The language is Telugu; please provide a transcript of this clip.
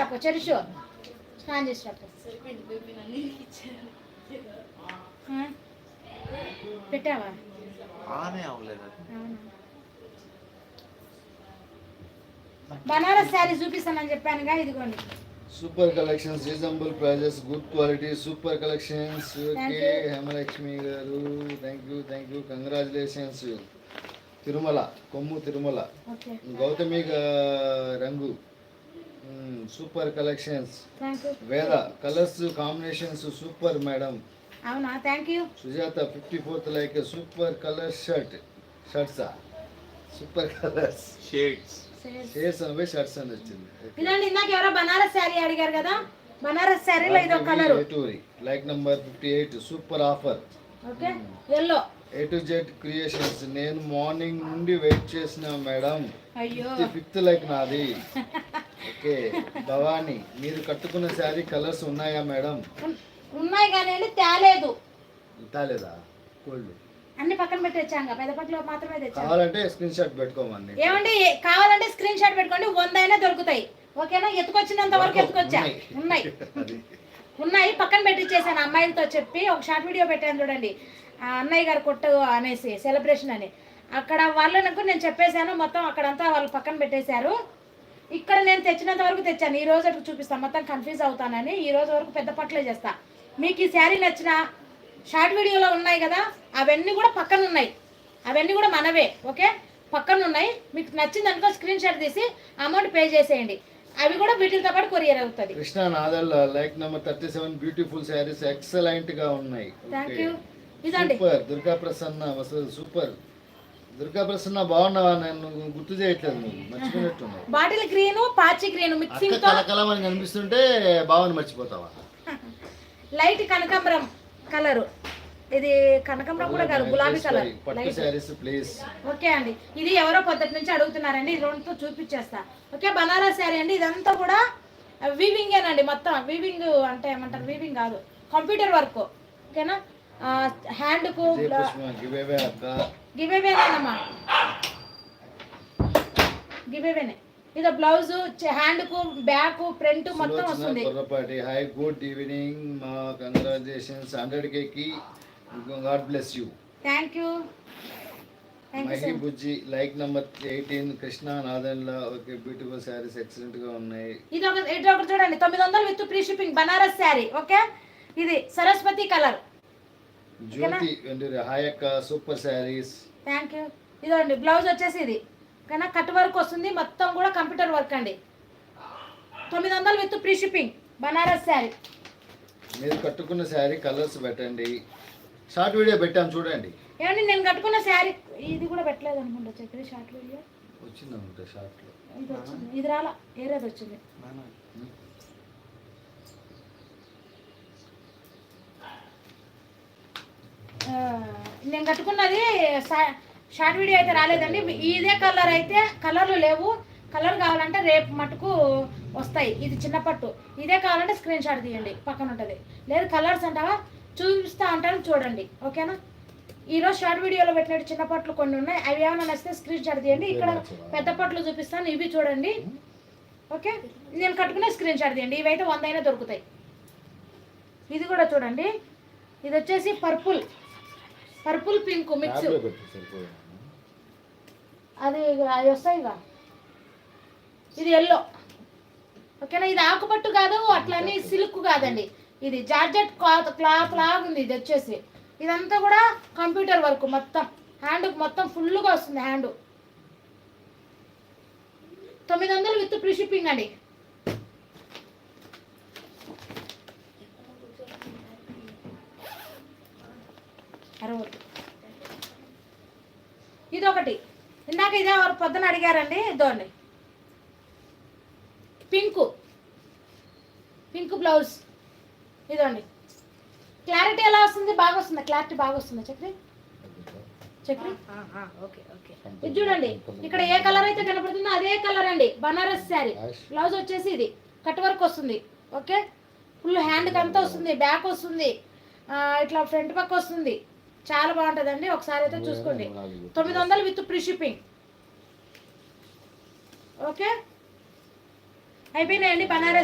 రాపో చెరుషు స్నానం చేసి రాపో సరిపోయింది బేబీ నన్ను ఇచ్చారు. ఆ? పెట్టావా? బనారస్ శారీ చూపిస్తానని చెప్పానుగా ఇదిగోండి. Super collections reasonable prices good quality super collections. Thank okay you. Hemalakshmi garu thank you thank you congratulations Tirumala Kommu Tirumala. Okay. Gautami super collections. Veda colours combinations super madam. అవునా? Thank you Sujatha fifty fourth like super colour shirt. షర్ట్సా super colours. Shades shares అని షర్ట్స్ అని వచ్చింది. ఇదండి ఇందాక ఎవరో బనారస్ శారీ అడిగారు కదా? బనారస్ శారీలో ఇదో colour like number fifty eight super offer okay yellow A to Z creations నేను మార్నింగ్ నుండి వెయిట్ చేసిన మేడం. అయ్యో. ఫిఫ్త్ లైక్ నాది. ఓకే భవానీ మీరు కట్టుకున్న శారీ కలర్స్ ఉన్నాయా మేడం? ఉన్- ఉన్నాయి కానీ అండి తేలేదు. తాలేదా? కోల్డ్ అన్ని పక్కన పెట్టి తెచ్చాంగా పెద్ద పక్కలో మాత్రమే తెచ్చాను. కావాలంటే స్క్రీన్ షాట్ పెట్టుకోమండి ఏమండి కావాలంటే స్క్రీన్ షాట్ పెట్టుకోండి వంద అయినా దొరుకుతాయి. ఓకేనా? ఎత్తుకొచ్చినంత వరకు ఎత్తుకొచ్చా? ఉన్నాయి. ఉన్నాయి పక్కన పెట్టించేసాను అమ్మాయిలతో చెప్పి ఒక షార్ట్ వీడియో పెట్టాను చూడండి. అన్నయ్య గారు కొట్టు అనేసి సెలబ్రేషన్ అని. అక్కడ వాళ్ళకు నేను చెప్పేశాను మొత్తం అక్కడంతా వాళ్ళు పక్కన పెట్టేశారు. ఇక్కడ నేను తెచ్చినంత వరకు తెచ్చాను. ఈ రోజు అటు చూపిస్తాను మొత్తం కన్ఫ్యూజ్ అవుతానని ఈ రోజు వరకు పెద్ద పట్లే చేస్తా. మీకు ఈ శారీ నచ్చిన షార్ట్ వీడియోలో ఉన్నాయి కదా అవన్నీ కూడా పక్కన ఉన్నాయి. అవన్నీ కూడా మనవే ఓకే? పక్కన ఉన్నాయి. మీకు నచ్చింది అనుకో స్క్రీన్ షాట్ తీసి అమౌంట్ పే చేసేయండి. అవి కూడా వీటితో పాటు కొరియర్ అవుతుంది. Krishna Nadal like number thirty seven beautiful saris ఎక్సలెంట్గా ఉన్నాయి. థ్యాంక్ యూ ఇదండి. సూపర్ దుర్గా ప్రసన్న సూపర్ దుర్గా ప్రసన్న బాగున్నావా? నేను గుర్తు చేయట్లేదు నువ్వు. మర్చిపోయినట్టున్నావు. బాటిల్ గ్రీన్ పాచి గ్రీన్ అక్క మిక్సింగ్తో కలకలమని కనిపిస్తుంటే బావని మర్చిపోతావా? లైట్ కనకాంబరం కలర్. ఇది కనకాంబరం కూడా కాదు గులాబీ కలర్. పట్టు శారీస్ ప్లీజ్ ఓకే అండి. ఇది ఎవరో పొద్దుటి నుంచి అడుగుతున్నారండి. ఇది రెండుతో చూపించేస్తా. ఓకే బనారస్ శారీ అండి. ఇదంతా కూడా వీవింగేనండి మొత్తం. వీవింగ్ అంటే ఏమంటారు? వీవింగ్ కాదు. కంప్యూటర్ వర్క్ ఓకేనా? హ్యాండ్కు జయపుష్మ గివేవే అక్క. గివేవేనేనమ్మా గివేవేనే ఇదో బ్లౌజ్ హ్యాండ్కు బ్యాక్ ఫ్రంట్ మొత్తం వస్తుంది. కొర్రపాటి హాయ్ గుడ్ ఈవినింగ్ మా congratulations hundred కేకి God bless you thank you Mahi Bujji like number eighteen Krishna నాదన్లా okay beautiful saris ఎక్సలెంట్గా ఉన్నాయి. ఇది ఒక ఇది ఒకటి చూడండి. తొమ్మిది వందలు with free shipping Banaras sari. Okay? ఇది సరస్వతి కలర్. జ్యోతి హాయ్ అక్క సూపర్ శారీస్. థ్యాంక్ యూ ఇదండి బ్లౌజ్ వచ్చేసి ఇది కానీ కట్ వర్క్ వస్తుంది మొత్తం కూడా కంప్యూటర్ వర్క్ అండి. తొమ్మిది వందలు with free shipping Banaras sari. మీరు కట్టుకున్న శారీ కలర్స్ పెట్టండి. షార్ట్ వీడియో పెట్టాం చూడండి. ఏమండి నేను కట్టుకున్న శారీ ఇది కూడా పెట్టలేదు అనుకుంటా చక్రి షార్ట్ వీడియో. వచ్చింది అనుకుంటా షార్ట్లో ఇది వచ్చింది ఇది రాలా ఏరేది వచ్చింది. నేను కట్టుకున్నది షార్ట్ వీడియో అయితే రాలేదండి. ఇదే కలర్ అయితే కలర్లు లేవు. కలర్ కావాలంటే రేపు మటుకు వస్తాయి. ఇది చిన్న పట్టు. ఇదే కావాలంటే స్క్రీన్ షాట్ తీయండి. పక్కన ఉంటుంది. లేదు కలర్స్ అంటావా? చూపిస్తా అంటాను చూడండి. ఓకేనా? ఈరోజు షార్ట్ వీడియోలో పెట్టినట్టు చిన్న పట్లు కొన్ని ఉన్నాయి. అవి ఏమైనా నచ్చితే స్క్రీన్ షాట్ తీయండి. ఇక్కడ పెద్ద పట్లు చూపిస్తాను. ఇవి చూడండి. ఓకే? నేను కట్టుకునే స్క్రీన్ షాట్ తీయండి. ఇవైతే వంద అయినా దొరుకుతాయి. ఇది కూడా చూడండి. ఇది వచ్చేసి పర్పుల్. పర్పుల్ పింక్ మిక్స్ అది అవి వస్తాయిగా ఇది ఎల్లో ఓకేనా? ఇది ఆకుపట్టు కాదు అట్లని సిల్క్ కాదండి. ఇది జార్జెట్ క్లాత్ క్లాత్ లాగా ఉంది ఇది వచ్చేసి. ఇదంతా కూడా కంప్యూటర్ వర్క్ మొత్తం. హ్యాండ్ మొత్తం ఫుల్గా వస్తుంది హ్యాండ్ తొమ్మిది వందలు విత్ ప్రీ షిప్పింగ్ అండి. అరవై ఇది ఒకటి ఇందాక ఇదే వారు పొద్దున అడిగారండి ఇదోండి. పింక్. Pink blouse. ఇదండి. క్లారిటీ ఎలా వస్తుంది? బాగా వస్తుంది? క్లారిటీ బాగా వస్తుంది చక్రి? చక్రి? Okay okay. ఇది చూడండి. ఇక్కడ ఏ కలర్ అయితే కనపడుతుందో అదే కలర్ అండి. బనారస్ శారీ. బ్లౌజ్ వచ్చేసి ఇది. కట్ వర్క్ వస్తుంది. ఓకే? ఫుల్ హ్యాండ్కి అంతా వస్తుంది. బ్యాక్ వస్తుంది. ఆ, ఇట్లా ఫ్రంట్ పక్క వస్తుంది. చాలా బాగుంటుందండి. ఒకసారి అయితే చూసుకోండి. తొమ్మిది వందలు విత్ ప్రీ షిప్పింగ్. ఓకే? అయిపోయినాయండి బనారస్.